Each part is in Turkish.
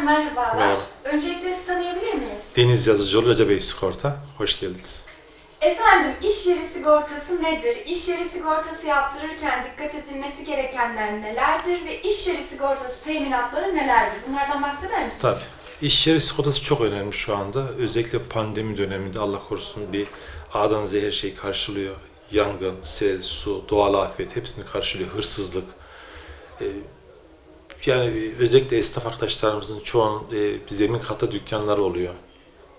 Efendim merhabalar. Merhaba. Öncelikle sizi tanıyabilir miyiz? Deniz Yazıcıoğlu Recep Bey Sigorta. Hoş geldiniz. Efendim iş yeri sigortası nedir? İş yeri sigortası yaptırırken dikkat edilmesi gerekenler nelerdir? Ve iş yeri sigortası teminatları nelerdir? Bunlardan bahseder misiniz? Tabii. İş yeri sigortası çok önemli şu anda. Özellikle pandemi döneminde Allah korusun bir A'dan Z'ye her şeyi karşılıyor. Yangın, sel, su, doğal afet hepsini karşılıyor. Hırsızlık. Ee, yani özellikle esnaf arkadaşlarımızın çoğun e, zemin kata dükkanları oluyor.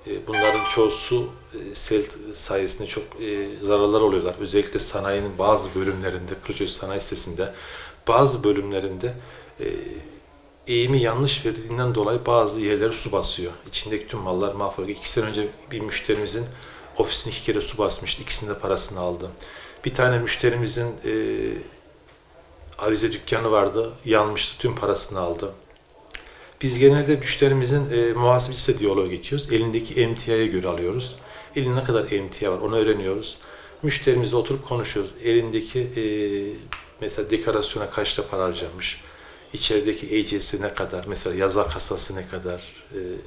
E, bunların çoğu su e, sel sayesinde çok e, zararlar oluyorlar. Özellikle sanayinin bazı bölümlerinde, Kılıçdaroğlu Sanayi Sitesi'nde bazı bölümlerinde e, eğimi yanlış verdiğinden dolayı bazı yerleri su basıyor. İçindeki tüm mallar mahvoluyor. İki sene önce bir müşterimizin ofisini iki kere su basmıştı. İkisinin de parasını aldı. Bir tane müşterimizin e, avize dükkanı vardı. Yanmıştı. Tüm parasını aldı. Biz genelde müşterimizin e, muhasebecisiyle diyaloğa geçiyoruz. Elindeki emtiaya göre alıyoruz. Elinde ne kadar emtia var onu öğreniyoruz. Müşterimizle oturup konuşuyoruz. Elindeki e, mesela dekorasyona kaçta para harcamış, içerideki EC'si ne kadar, mesela yazar kasası ne kadar,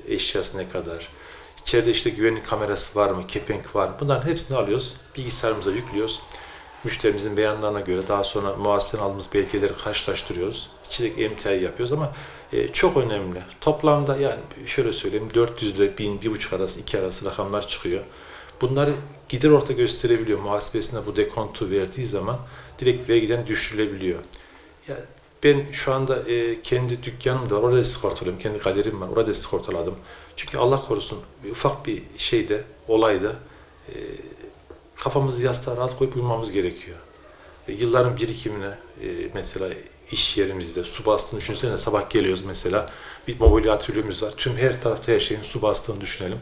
e, eşyası ne kadar, içeride işte güvenlik kamerası var mı, kepenk var mı? Bunların hepsini alıyoruz, bilgisayarımıza yüklüyoruz. Müşterimizin beyanlarına göre daha sonra muhasebeden aldığımız belgeleri karşılaştırıyoruz. İçindeki emtiayı yapıyoruz ama e, çok önemli. Toplamda yani şöyle söyleyeyim 400 ile 1000, 1,5 arası, 2 arası rakamlar çıkıyor. Bunları gider orta gösterebiliyor. Muhasebesine bu dekontu verdiği zaman direkt vergiden düşürülebiliyor. Ya ben şu anda e, kendi dükkanım da var. Orada da sigortalıyım. Kendi galerim var. Orada da sigortaladım. Çünkü Allah korusun ufak bir şeyde, olayda e, kafamızı yastığa rahat koyup uyumamız gerekiyor. E, yılların birikimine e, mesela iş yerimizde su bastığını düşünsene sabah geliyoruz mesela bir mobilya atölyemiz var. Tüm her tarafta her şeyin su bastığını düşünelim.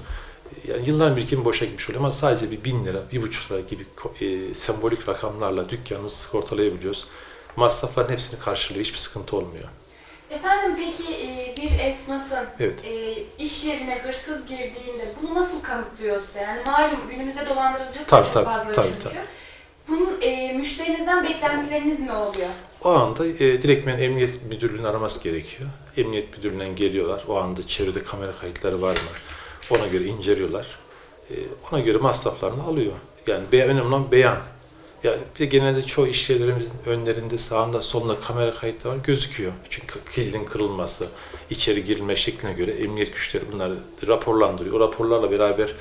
E, Yani yılların birikimi boşa gitmiş oluyor ama sadece bir bin lira, bir buçuk lira gibi e, sembolik rakamlarla dükkanımızı sigortalayabiliyoruz. Masrafların hepsini karşılıyor. Hiçbir sıkıntı olmuyor. Efendim peki e, bir esnafın Evet. e, iş yerine hırsız girdiğinde bunu nasıl kanıtlıyorsa yani malum günümüzde dolandırıcılık da Tabii, çok tabii, fazla tabii, çünkü. tabii. Bunun e, müşterinizden beklentileriniz ne oluyor? O anda e, direktmen emniyet müdürlüğünü araması gerekiyor. Emniyet müdürlüğünden geliyorlar. O anda çevrede kamera kayıtları var mı? Ona göre inceliyorlar. E, ona göre masraflarını alıyor. Yani be, önemli olan beyan. Ya bir de genelde çoğu iş önlerinde, sağında, solunda kamera kayıtları var gözüküyor. Çünkü kilidin kırılması, içeri girilme şekline göre emniyet güçleri bunları raporlandırıyor. O raporlarla beraber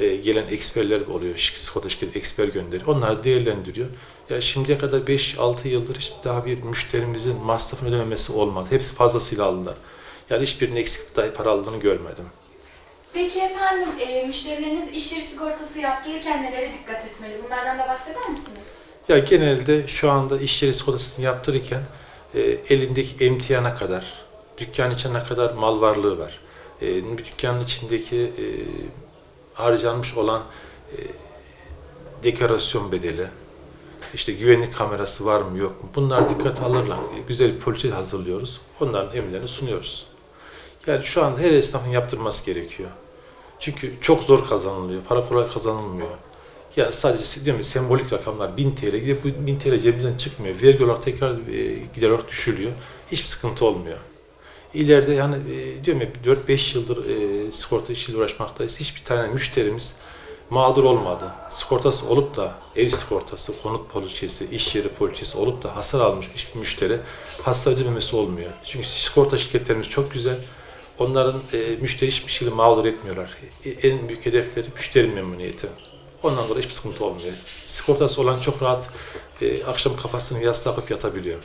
e, gelen eksperler oluyor. Şirketi eksper gönderiyor. Onlar değerlendiriyor. Ya şimdiye kadar 5-6 yıldır hiç daha bir müşterimizin masrafını ödememesi olmadı. Hepsi fazlasıyla aldılar. Yani hiçbirinin eksik dahi para aldığını görmedim. Peki efendim e, müşterileriniz iş yeri sigortası yaptırırken nelere dikkat etmeli? Bunlardan da bahseder misiniz? Ya genelde şu anda iş yeri sigortasını yaptırırken e, elindeki emtiyana kadar, dükkan içine ne kadar mal varlığı var. E, dükkanın içindeki e, harcanmış olan e, dekorasyon bedeli, işte güvenlik kamerası var mı yok mu? Bunlar dikkate alırlar. Güzel bir poliçe hazırlıyoruz. Onların emirlerini sunuyoruz. Yani şu anda her esnafın yaptırması gerekiyor. Çünkü çok zor kazanılıyor. Para kolay kazanılmıyor. Ya sadece diyorum ya, sembolik rakamlar 1000 TL gidiyor. Bu 1000 TL cebimizden çıkmıyor. Vergi olarak tekrar e, gider olarak düşülüyor. Hiçbir sıkıntı olmuyor. İleride yani e, diyorum ya 4-5 yıldır e, sigorta işiyle uğraşmaktayız. Hiçbir tane müşterimiz mağdur olmadı. Sigortası olup da ev sigortası, konut poliçesi, iş yeri poliçesi olup da hasar almış hiçbir müşteri hasta ödememesi olmuyor. Çünkü sigorta şirketlerimiz çok güzel. Onların e, müşteri hiçbir şeyle mağdur etmiyorlar. E, en büyük hedefleri müşteri memnuniyeti. Ondan dolayı hiçbir sıkıntı olmuyor. Sigortası olan çok rahat e, akşam kafasını yastığa koyup yatabiliyor.